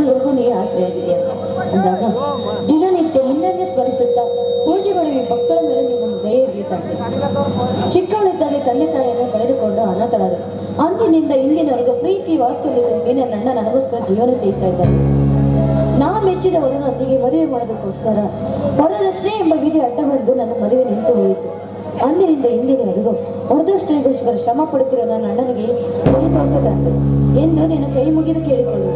ಜನ್ಮಗಳಿಗೂ ನೀ ಆಸರೆಯಾಗಿದೆ ಅಂದಾಗ ದಿನನಿತ್ಯ ನಿನ್ನನ್ನೇ ಸ್ಮರಿಸುತ್ತಾ ಪೂಜೆ ಮಾಡುವ ಮಕ್ಕಳ ಮೇಲೆ ನಿಮ್ಮ ದಯ ಇರಲಿ ತಂದೆ ಚಿಕ್ಕವಳಿದ್ದಾಗ ತಂದೆ ತಾಯಿಯನ್ನು ಕಳೆದುಕೊಂಡು ಅನಾಥಳರು ಅಂದಿನಿಂದ ಇಂದಿನವರೆಗೂ ಪ್ರೀತಿ ವಾತ್ಸಲ್ಯದೊಂದಿಗೆ ನನ್ನ ಅಣ್ಣ ನನಗೋಸ್ಕರ ಜೀವನ ತೆಗಿತಾ ಇದ್ದಾರೆ ನಾ ಮೆಚ್ಚಿದ ವರನೊಂದಿಗೆ ಮದುವೆ ಮಾಡೋದಕ್ಕೋಸ್ಕರ ವರದಕ್ಷಿಣೆ ಎಂಬ ವಿಧಿ ಅಡ್ಡ ಬಂದು ನನ್ನ ಮದುವೆ ನಿಂತು ಹೋಯಿತು ಅಂದಿನಿಂದ ಇಂದಿನವರೆಗೂ ವರದಕ್ಷಿಣೆಗೋಸ್ಕರ ಶ್ರಮ ಪಡುತ್ತಿರೋ ನನ್ನ ಅಣ್ಣನಿಗೆ ಎಂದು ನಿನ್ನ ಕೈ ಮುಗಿದು ಕೇಳಿಕೊಳ್ಳು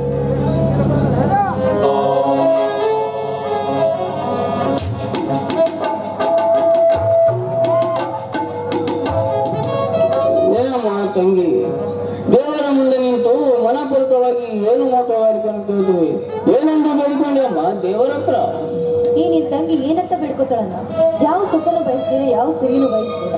ಮನಪೂರ್ವಕವಾಗಿ ಏನು ಮಾತಾಡಿಕೊಂಡು ಏನೆಂದು ಬೇಡಿಕೊಂಡೆ ಅಮ್ಮ ದೇವರ ಹತ್ರ. ನೀನ್ ತಂಗಿ ಏನಂತ ಬಿಡ್ಕೋತಾಳನ್ನ ಯಾವ ಸುಖನು ಬಯಸ್ತೀರ ಯಾವ ಸಿರಿನು ಬಯಸ್ತೀರ?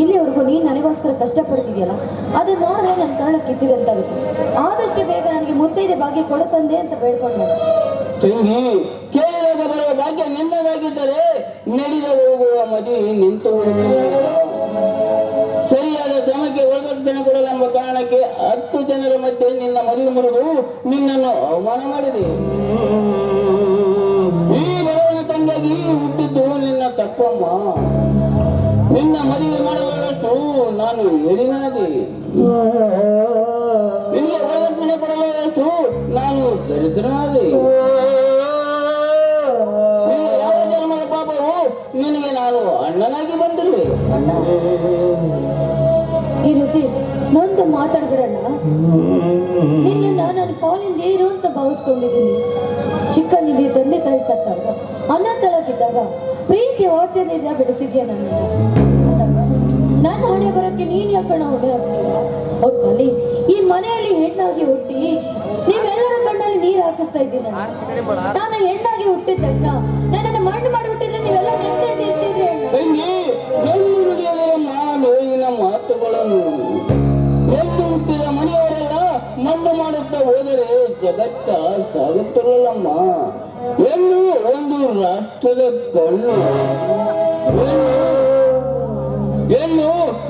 ಇಲ್ಲಿವರೆಗೂ ನೀನ್ ನನಗೋಸ್ಕರ ಕಷ್ಟಪಡ್ತಿದ್ಯಲ್ಲ ಅದನ್ನ ನೋಡಿದ್ರೆ ನನ್ನ ಕರ್ಣ ಕಿತ್ತಿದಂತಾಗುತ್ತೆ ಆದಷ್ಟು ಬೇಗ ನನಗೆ ಮುತ್ತೈದೆ ಭಾಗ್ಯ ಕೊಡು ತಂದೆ ಅಂತ ಬೇಡ್ಕೊಂಡೆ. ತಂಗಿ ಕೇಳಿದಾಗ ಬರುವ ಭಾಗ್ಯ ನಿನ್ನದಾಗಿದ್ದರೆ ನಡೆದ ಹೋಗುವ ಮದುವೆ ನಿಂತು. ಸರಿಯಾದ ಸಮಯಕ್ಕೆ ಕೊಡಲು ಕೊಡಲೆಂಬ ಕಾರಣಕ್ಕೆ ಹತ್ತು ಜನರ ಮಧ್ಯೆ ನಿನ್ನ ಮದುವೆ ಮುರಿದು ನಿನ್ನನ್ನು ಅವಮಾನ ಮಾಡಿದೆ ಈ ಬಡವನ ತಂಗಿಯಾಗಿ ಹುಟ್ಟಿದ್ದು ನಿನ್ನ ತಪ್ಪಮ್ಮ ನಿನ್ನ ಮದುವೆ ಮಾಡಲಾಗಟ್ಟು ನಾನು ಎಡಿನಾದೆ ನಿನಗೆ ವರದಕ್ಷಿಣೆ ಕೊಡಲಾಗಟ್ಟು ನಾನು ದರಿದ್ರನಾದೆ ಯಾವ ಜನ್ಮದ ಪಾಪವು ನಿನಗೆ ನಾನು ಅಣ್ಣನಾಗಿ ಬಂದಿರುವೆ. ನೊಂದು ಮಾತಾಡ್ಬಿಡಣ್ಣ ನಿನ್ನ ನನ್ನ ಪಾಲಿಂದ ದೇರು ಅಂತ ಭಾವಿಸ್ಕೊಂಡಿದ್ದೀನಿ. ಚಿಕ್ಕನಿಂದ ತಂದೆ ತಾಯಿ ಸತ್ತಾಗ ಅನ್ನ ತಳಗಿದ್ದಾಗ ಪ್ರೀತಿ ವಾಚನೆಯಿಂದ ಬೆಳೆಸಿದ್ಯಾ ನನ್ನ ನನ್ನ ಹೊಣೆ ಬರೋಕ್ಕೆ ನೀನ್ ಯಾಕಣ ಹೊಣೆ ಆಗ್ತೀಯ ಒಟ್ಟಲ್ಲಿ ಈ ಮನೆಯಲ್ಲಿ ಹೆಣ್ಣಾಗಿ ಹುಟ್ಟಿ ನೀವೆಲ್ಲರ ಕಣ್ಣಲ್ಲಿ ನೀರು ಹಾಕಿಸ್ತಾ ಇದ್ದೀನಿ ನಾನು ಹೆಣ್ಣಾಗಿ ಹುಟ್ಟಿದ ತಕ್ಷಣ ನನ್ನನ್ನು ಮಣ್ಣು ಮಾಡಿಬಿಟ್ಟಿದ್ರೆ ನೀವೆಲ್ಲ ನೆಮ್ಮದಿ ಇರ್ತಿದ್ರಿ ಮಾಡುತ್ತಾ ಹೋದರೆ ಜಗತ್ತ ಸಾಗುತ್ತಿರಲ್ಲಮ್ಮ. ಎಂದು ಒಂದು ರಾಷ್ಟ್ರದ ಕಣ್ಣು ಎಂದು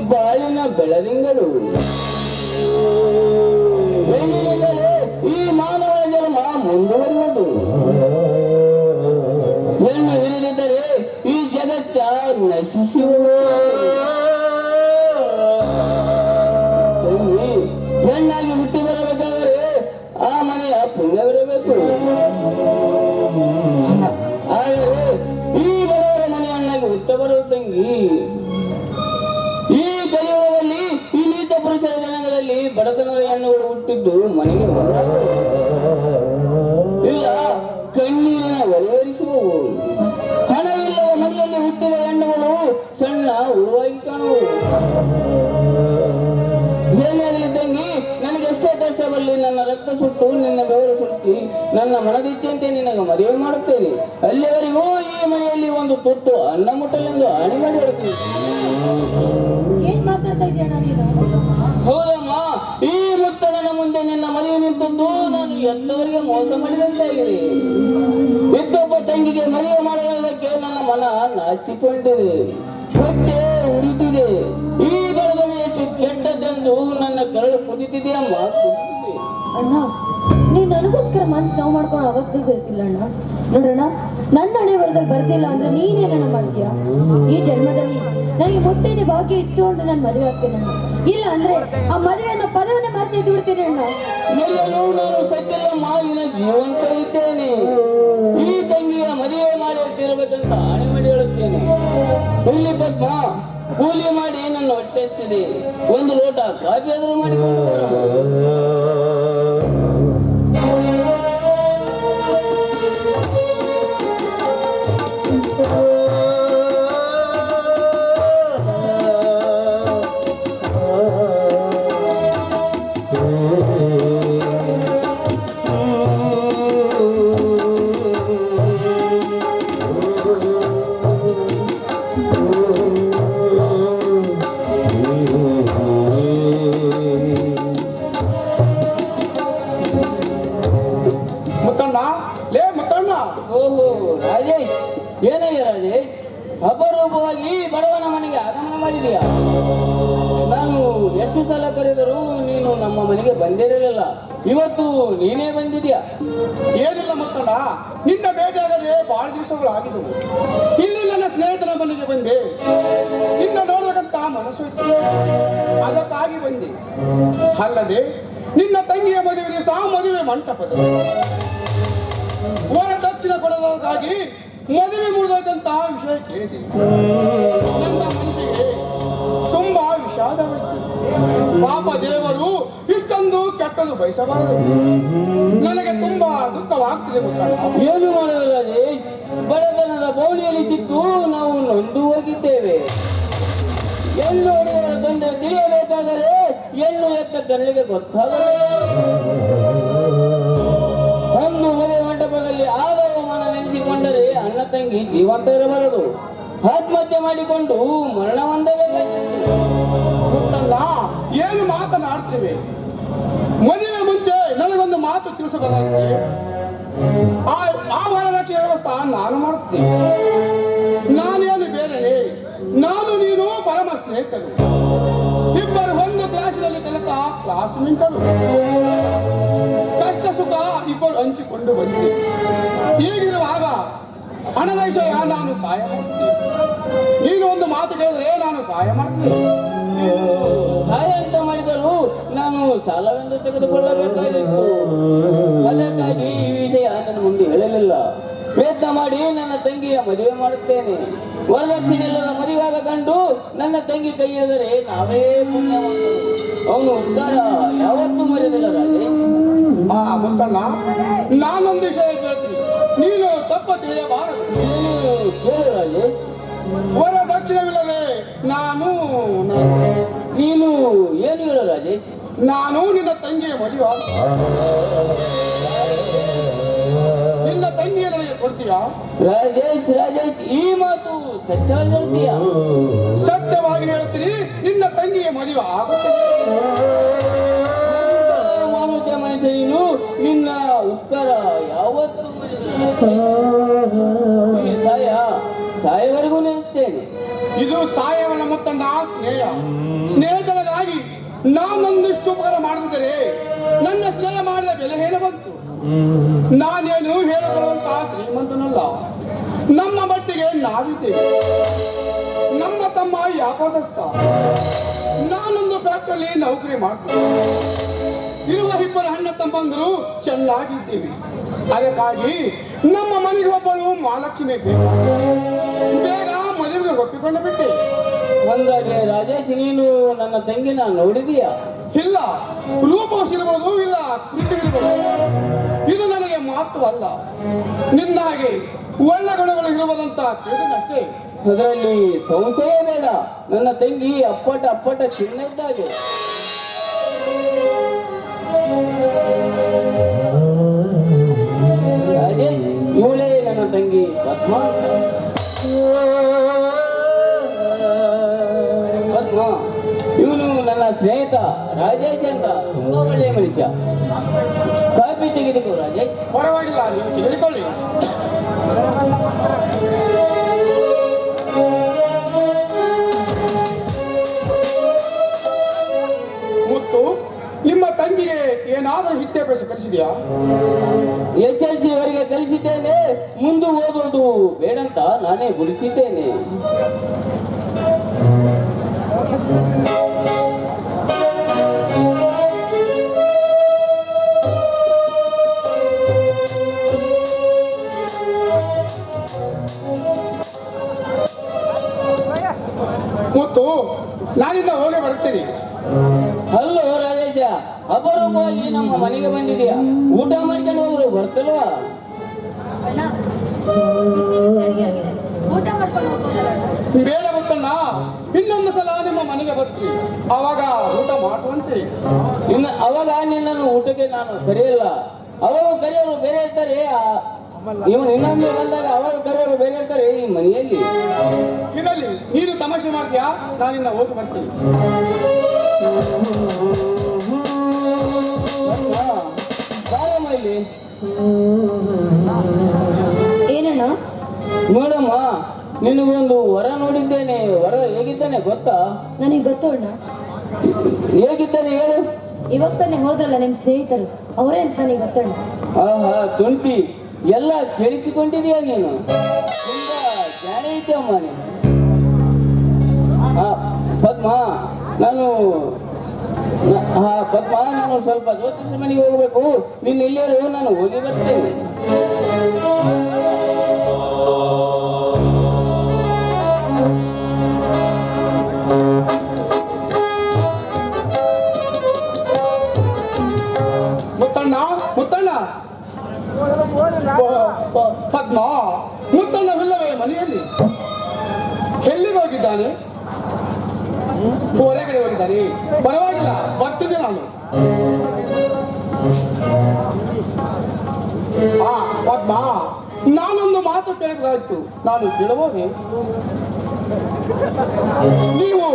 ಬಾಳಿನ ಬೆಳದಿಂಗಳು. ಈ ಮಾನವ ಜನ್ಮ ಮುಂದುವರಿಯುವುದು. ಎಂದು ಹೇಳಿದರೆ ಈ ಜಗತ್ತ ನಶಿಸುವುದು. ಹುಟ್ಟಿದ್ದು ಮನೆಗೆ. ಇಲ್ಲ ಕಣ್ಣೀರಿನ ಒಲವರಿಸುವವು ಹಣವಿಲ್ಲದ ಮನೆಯಲ್ಲಿ ಹುಟ್ಟಿದ ಹೆಣ್ಣುಗಳು ಸಣ್ಣ ಉಳುವಾಗಿ ಕಾಣುವು ತಂಗಿ ನನಗೆ ಎಷ್ಟೇ ಕಷ್ಟ ನನ್ನ ರಕ್ತ ಸುಟ್ಟು ನಿನ್ನ ಬೆವರು ಸುಟ್ಟಿ ನನ್ನ ಮನದಿಚ್ಚಂತೆ ನಿನಗೆ ಮದುವೆ ಮಾಡುತ್ತೇನೆ. ಅಲ್ಲಿವರೆಗೂ ಈ ಮನೆಯಲ್ಲಿ ಒಂದು ತುತ್ತು ಅನ್ನ ಮುಟ್ಟಲೆಂದು ಆಣೆ ಮಾಡಿ ಹೇಳ್ತೀನಿ ಹೌದಮ್ಮ ಈ ನಿನ್ನ ಮದುವೆ ನಿಂತದ್ದು ನಾನು ಎಂತವರಿಗೆ ಮೋಸ ಮಾಡಿದಂತಾಗಿದೆ ಇದ್ದೊಬ್ಬ ತಂಗಿಗೆ ಮದುವೆ ಮಾಡುವುದಕ್ಕೆ ನನ್ನ ಮನ ನಾಚಿಕೊಂಡಿದೆ. ಹೊಟ್ಟೆ ಉಳಿದಿದೆ ಈ ಬೆಳಗನೆ ಎಷ್ಟು ಕೆಟ್ಟದ್ದೆಂದು ನನ್ನ ಕರಳು ಕುದಿತಿದೆ ಅಣ್ಣ, ನೀನ್ ನನಗೋಸ್ಕರ ಮನ್ಸು ನಾವು ಮಾಡ್ಕೊಂಡು ಅವತ್ತಿಲ್ಲ ಅಣ್ಣ. ನೋಡೋಣ ನನ್ನ ಹಣೆ ಬರದಲ್ಲಿ ಬರ್ತಿಲ್ಲ ಅಂದ್ರೆ ನೀನೇನಣ್ಣ ಮಾಡ್ತೀಯ? ಈ ಜನ್ಮದಲ್ಲಿ ನನಗೆ ಮುತ್ತೈದೆ ಭಾಗ್ಯ ಇತ್ತು ಅಂದ್ರೆ ನಾನು ಮದುವೆ ಆಗ್ತೇನೆ ಇಲ್ಲ ಅಂದ್ರೆ ಆ ಮದುವೆಯನ್ನು ಪದವನ್ನ ಮರ್ತು ಎದ್ದು ಬಿಡ್ತೀನಿ ಮೊದಲು ನಾನು ಸಕ್ರಿಯ ಮಾವಿನ ಜೀವಂತವಿದ್ದೇನೆ ಈ ತಂಗಿಯ ಮದುವೆ ಮಾಡಿ ತಿರಬೇಕಂತ ಆಣೆ ಮಾಡಿ ಹೇಳುತ್ತೇನೆ. ಇಲ್ಲಿ ಪದ್ಮ, ಕೂಲಿ ಮಾಡಿ ನನ್ನ ಹೊಟ್ಟೆ ಒಂದು ಲೋಟ ಕಾಫಿ ಆದರೂ ಮಾಡಿಕೊಂಡು ಅಪರೂಪವಾಗಿ ಬಡವನ ಮನೆಗೆ ಆಗಮನ ಮಾಡಿದೆಯಾ? ನಾನು ಎಷ್ಟು ಸಲ ಕರೆದರೂ ನೀನು ನಮ್ಮ ಮನೆಗೆ ಬಂದಿರಲಿಲ್ಲ ಇವತ್ತು ನೀನೇ ಬಂದಿದೆಯಾ? ಏನಿಲ್ಲ ಮಕ್ಕಳ, ನಿನ್ನ ಭೇಟಿಯಾದರೆ ಬಹಳ ದಿವಸಗಳು ಆಗಿದ್ದವು ಇಲ್ಲಿ ನನ್ನ ಸ್ನೇಹಿತನ ಮನೆಗೆ ಬಂದೆ. ನಿನ್ನ ನೋಡಬೇಕಂತ ಮನಸ್ಸು ಇತ್ತು. ಅದಕ್ಕಾಗಿ ಬಂದೆ. ಅಲ್ಲದೆ, ನಿನ್ನ ತಂಗಿಯ ಮದುವೆ ದಿವಸ ಮದುವೆ ಮಂಟಪದ. ವರ ಮದುವೆ ಮುರಿದಂತಹ ವಿಷಯ ಕೇಳಿದೆ. ತುಂಬಾ ವಿಷಾದವಾಯಿತು ಪಾಪ ದೇವರು ಇಷ್ಟೊಂದು ಕೆಟ್ಟದು ಬಯಸಬಾರದು. ನನಗೆ ತುಂಬಾ ದುಃಖವಾಗ್ತಿದೆ ಏನು ಮಾಡೋದಲ್ಲದೆ ಬಡತನದ ಬೌಲಿಯಲ್ಲಿ ಸಿಕ್ಕು ನಾವು ನೊಂದು ಹೋಗಿದ್ದೇವೆ. ಹೆಣ್ಣು ಹೊಡೆಯರ ತೊಂದರೆ ತಿಳಿಯಬೇಕಾದರೆ ಹೆಣ್ಣು ಎತ್ತ ಕರಳಿಗೆ ಒಂದು ಮನೆ ಮಂಟಪದಲ್ಲಿ ಅಣ್ಣ ತಂಗಿ ಜೀವಂತ ಇರಬಾರದು. ಆತ್ಮಹತ್ಯೆ ಮಾಡಿಕೊಂಡು ಮರಣ ಹೊಂದಬೇಕಾಗಿತ್ತು ಗೊತ್ತಲ್ಲ? ಏನು ಮಾತನಾಡ್ತೀವಿ? ಮದುವೆ ಮುಂಚೆ ನನಗೊಂದು ಮಾತು ತಿಳಿಸಬಲ್ಲಂತೆ ಆ ಆ ವರದಕ್ಷಿಣೆ ವ್ಯವಸ್ಥೆ ನಾನು ಮಾಡ್ತೀನಿ. ನಾನೇನು ಬೇರೆ ನಾನು ನೀನು ಪರಮ ಸ್ನೇಹಿತರು ಇಬ್ಬರು ಒಂದು ಕ್ಲಾಸಿನಲ್ಲಿ ಕಲಿತ ಕ್ಲಾಸ್ ಮಿಂಟರು ಕಷ್ಟ ಸುಖ ಇಬ್ಬರು ಹಂಚಿಕೊಂಡು ಬಂದಿದೆ ಹೀಗಿರುವಾಗ ಹಣದ ವಿಷಯ ನಾನು ಸಹಾಯ ಮಾಡ್ತೀನಿ. ನೀನು ಒಂದು ಮಾತು ಕೇಳಿದ್ರೆ ನಾನು ಸಹಾಯ ಮಾಡ್ತೀನಿ. ಸಹಾಯ ಅಂತ ಮಾಡಿದರೂ ನಾನು ಸಾಲವೆಂದು ತೆಗೆದುಕೊಳ್ಳಬೇಕಾಗಿತ್ತು. ಅದಕ್ಕಾಗಿ ಈ ವಿಷಯ ನನ್ನ ಮುಂದೆ ಹೇಳಲಿಲ್ಲ. ಪ್ರಯತ್ನ ಮಾಡಿ ನನ್ನ ತಂಗಿಯ ಮದುವೆ ಮಾಡುತ್ತೇನೆ. ವರದಕ್ಷಿಣೆಲ್ಲದ ಮದುವೆಯಾಗ ಕಂಡು ನನ್ನ ತಂಗಿ ಕೈ ಹಿಡಿದರೆ ನಾವೇ ಪುಣ್ಯವಂತರು. ಅವನು ಉತ್ತರ ಯಾವತ್ತೂ ಮರೆಯದಿಲ್ಲ ರಾಜೇ. ಆ ಮುತ್ತಣ್ಣ ನಾನೊಂದು ವಿಷಯ ಕೇಳ್ತೀನಿ. ನೀನು ತಿಳಿಯಬಾರದು ವರ ನಾನು ನಾನು- ಏನು ಹೇಳು ರಾಜೇ. ನಾನು ನಿನ್ನ ತಂಗಿಯ ಮದುವೆ. ನಿನ್ನ ತಂಗಿಯ ನನಗೆ ಕೊಡ್ತೀಯಾ? ರಾಜೇಶ್ ರಾಜೇಶ್ ಈ ಮಾತು ಸತ್ಯವಾಗಿ ಹೇಳ್ತೀಯ? ಸತ್ಯವಾಗಿ ಹೇಳ್ತೀನಿ ನಿನ್ನ ತಂಗಿಯ ಮದುವೆ ಇದು ಸಾಯೇವ ನಮ್ಮ ತಂಡ ಸ್ನೇಹ. ಸ್ನೇಹಿತರಿಗಾಗಿ ನಾನೊಂದಿಷ್ಟು ಉಪಕಾರ ಮಾಡಿದರೆ ನನ್ನ ಸ್ನೇಹ ಮಾಡಿದ ಬೆಲೆ ಹೇಳ ಬಂತು. ನಾನೇನು ಹೇಳಬರುವಂತ ಶ್ರೀಮಂತನಲ್ಲ. ನಮ್ಮ ಮಟ್ಟಿಗೆ ನಾವಿದ್ದೇವೆ. ನಮ್ಮ ತಮ್ಮ ವ್ಯಾಪಾರಸ್ಥ ನಾನೊಂದು ಫ್ಯಾಕ್ಟ್ರಿಯಲ್ಲಿ ನೌಕರಿ ಮಾಡ್ತೀನಿ. ಇರುವ ಇಬ್ಬರು ಹಣ್ಣ ತಮ್ಮಂದರು ಚೆನ್ನಾಗಿದ್ದೀವಿ. ಅದಕ್ಕಾಗಿ ನಮ್ಮ ಮನೆಗೆ ಒಬ್ಬಳು ಮಹಾಲಕ್ಷ್ಮಿ ಬೇಕು ಬೇಗ ಒಪ್ಪಿಕೊಂಡು ಬಿಟ್ಟೆ ಒಂದಾಗಿ ರಾಜೇಶ್ ನೀನು ನನ್ನ ತಂಗಿನ ನೋಡಿದೀಯಾ? ಇಲ್ಲ. ರೂಪವಿರಬಹುದು ಇಲ್ಲ ಕೃತಿವಿರಬಹುದು ಇದು ನನಗೆ ಮಾತ್ರವಲ್ಲ ನಿನ್ನ ಹಾಗೆ ಒಳ್ಳೆ ಗುಣಗಳು ಇರುವುದಂತ ಕೇಳಿದಷ್ಟೇ ಅದರಲ್ಲಿ ಸಂಶಯ ಬೇಡ. ನನ್ನ ತಂಗಿ ಅಪ್ಪಟ ಅಪ್ಪಟ ಚಿನ್ನ ಇದ್ದಾಗೆ ಮೂಳೆ ಇವಳೇ ನನ್ನ ತಂಗಿ ಪದ್ಮ ರಾಜೇಶ್ ಅಂತ ತುಂಬಾ ಒಳ್ಳೆಯ ಮನುಷ್ಯ. ಕಾಫಿ ತೆಗೆದುಕೋ ರಾಜೇಶ್. ಪರವಾಗಿಲ್ಲ ನೀವು ತೆಗೆದುಕೊಳ್ಳಿ. ಮುತ್ತು ನಿಮ್ಮ ತಂಗಿಗೆ ಏನಾದರೂ ವಿದ್ಯಾಭ್ಯಾಸ ಕಲಿಸಿದೆಯಾ? ಎಸ್ ಎಲ್ ಸಿ ಅವರಿಗೆ ಕಲಿಸಿದ್ದೇನೆ ಮುಂದೆ ಓದೋದು ಬೇಡಂತ ನಾನೇ ಬಿಡಿಸಿದ್ದೇನೆ ನಾನಿಂದ ಹೋಗಿ ಬರ್ತೀನಿ. ಅಲ್ಲೋ ರಾಜೇಶ ಅಪರೂಪವಾಗಿ ನಮ್ಮ ಮನೆಗೆ ಬಂದಿದೆಯಾ ಊಟ ಮಾಡ್ಕೊಂಡು ಹೋದ್ರು ಬರ್ತಲ್ವಾ? ಬೇಡ ಮುತ್ತಣ್ಣ ಇನ್ನೊಂದು ಸಲ ನಿಮ್ಮ ಮನೆಗೆ ಬರ್ತೀನಿ. ಅವಾಗ ಊಟ ಮಾಡಿಸುವಂತೆ ಇನ್ನು ಅವಾಗ ನಿನ್ನನ್ನು ಊಟಕ್ಕೆ ನಾನು ಕರೆಯಲ್ಲ. ಅವರು ಕರೆಯೋರು ಬೇರೆ ಇರ್ತಾರೆ. ಆ- ಇವನು ಇನ್ನೊಂದು ಬಂದಾಗ ಅವಾಗ ಕರೆಯೋರು ಬೇರೆ ಇರ್ತಾರೆ ಈ ಮನೆಯಲ್ಲಿ ಇರಲಿ ನೀನು ತಮಾಷೆ ಮಾಡ್ತೀಯಾ? ನಾನಿನ್ನ ಹೋಗಿ ಬರ್ತೀನಿ. ಬಾರಮ್ಮ ಇಲ್ಲಿ. ಏನಣ್ಣ? ನೋಡಮ್ಮ ನಿನಗೊಂದು ವರ ನೋಡಿದ್ದೇನೆ. ವರ ಹೇಗಿದ್ದಾನೆ ಗೊತ್ತಾ? ನನಗೆ ಗೊತ್ತೋಣ ಹೇಗಿದ್ದಾನೆ ಹೇಳು. ಇವಾಗ ತಾನೇ ಹೋದ್ರಲ್ಲ ನಿಮ್ ಸ್ನೇಹಿತರು. ಅವರೇ ಅಂತ ನನಗೆ ಗೊತ್ತಣ್ಣ. ಆಹಾ ತುಂಟಿ. ಎಲ್ಲ ಕೇಳಿಸಿಕೊಂಡಿದೆಯಾ ನೀನು? ತುಂಬಾ ಜ್ಞಾನ ಐತೆ ಅಮ್ಮ ನೀನು. ಪದ್ಮ, ನಾನು ಹಾ ಪದ್ಮ, ನಾನು ಸ್ವಲ್ಪ ಜ್ಯೋತಿಷ ಮನೆಗೆ ಹೋಗ್ಬೇಕು. ನೀನು ಇಲ್ಲಿಯರು ನಾನು ಹೋಗಿ ಬರ್ತೇನೆ. ಪದ್ಮ ಮುತ್ತಲ್ಲವೇ ಮನೆಯಲ್ಲಿ? ಎಲ್ಲಿಗೆ ಹೋಗಿದ್ದಾನೆ? ಹೊರಗಡೆ ಹೋಗಿದ್ದಾನೆ. ಪರವಾಗಿಲ್ಲ, ಬರ್ತೀನಿ ನಾನು. ಆ, ಪದ್ಮ, ನಾನೊಂದು ಮಾತು ಕೇಳಬೇಕಾಯ್ತು. ನಾನು ಕೇಳಬಹುದು ನೀವು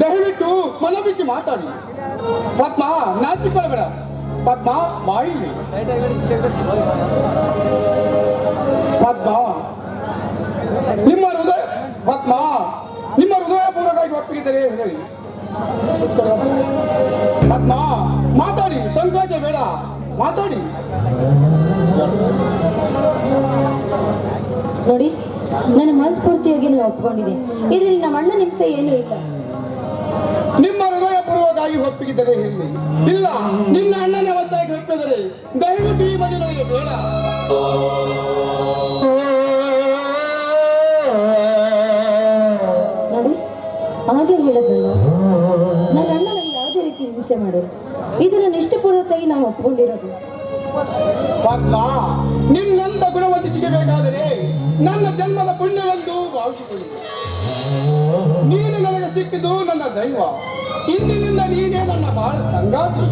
ದಯವಿಟ್ಟು ಮನಬಿಕ್ಕಿ ಮಾತಾಡಿ. ಪದ್ಮ ನಾಚಿಕೊಳ್ಳಬೇಡ ಪದ್ಮ ಬಾಯಿಲಿ ಪದ್ಮ. ನಿಮ್ಮ ಹೃದಯ, ಪದ್ಮ. ನಿಮ್ಮ ಹೃದಯ ಪೂರ್ವಕವಾಗಿ ಒಪ್ಪಿಗಿದ್ದರೆ ಹೇಳಿ. ಪದ್ಮ. ಮಾತಾಡಿ, ಸಂಕೋಚ ಬೇಡ. ಮಾತಾಡಿ. ನೋಡಿ, ನನ್ನ ಮನಸ್ಫೂರ್ತಿಯಾಗಿ ನಾನು ಒಪ್ಕೊಂಡಿದೆ. ಇದ್ರಲ್ಲಿ ನಮ್ಮ ಅಣ್ಣ ಹಿಂಸೆ ಏನೂ ಇಲ್ಲ. ಹೃದಯಪೂರ್ವಕವಾಗಿ ಒಪ್ಪಿಗಿದ್ದರೆ ಹೇಳಿ ಇಲ್ಲ ನಿನ್ನ ಅಣ್ಣನ ಒತ್ತಾಯಕ್ಕೆ ಒಪ್ಪಿದರೆ ದಯವಿಟ್ಟು ಈ ನನಗೆ ಬೇಡ. ನೋಡಿ ಹಾಗೆ ಹೇಳಿದರು ನನ್ನ ಅಣ್ಣ ನನಗೆ ಯಾವುದೇ ರೀತಿ ಹಿಂಸೆ ಮಾಡೋದು ಇದು ನನ್ನ ಇಷ್ಟಪೂರ್ವಕವಾಗಿ ನಾನು ಒಪ್ಕೊಂಡಿರೋದು. ನಿನ್ನಂತ ಗುಣವಂತ ಸಿಗಬೇಕಾದರೆ ನನ್ನ ಜನ್ಮದ ಪುಣ್ಯವೆಂದು ಭಾವಿಸಿಕೊಳ್ಳಿ. ನೀನು ನನಗೆ ಸಿಕ್ಕಿದ್ದು ನನ್ನ ದೈವ. ಇಂದಿನಿಂದ ನೀನೇ ನನ್ನ ಬಾಳ ಸಂಗಾತಿ.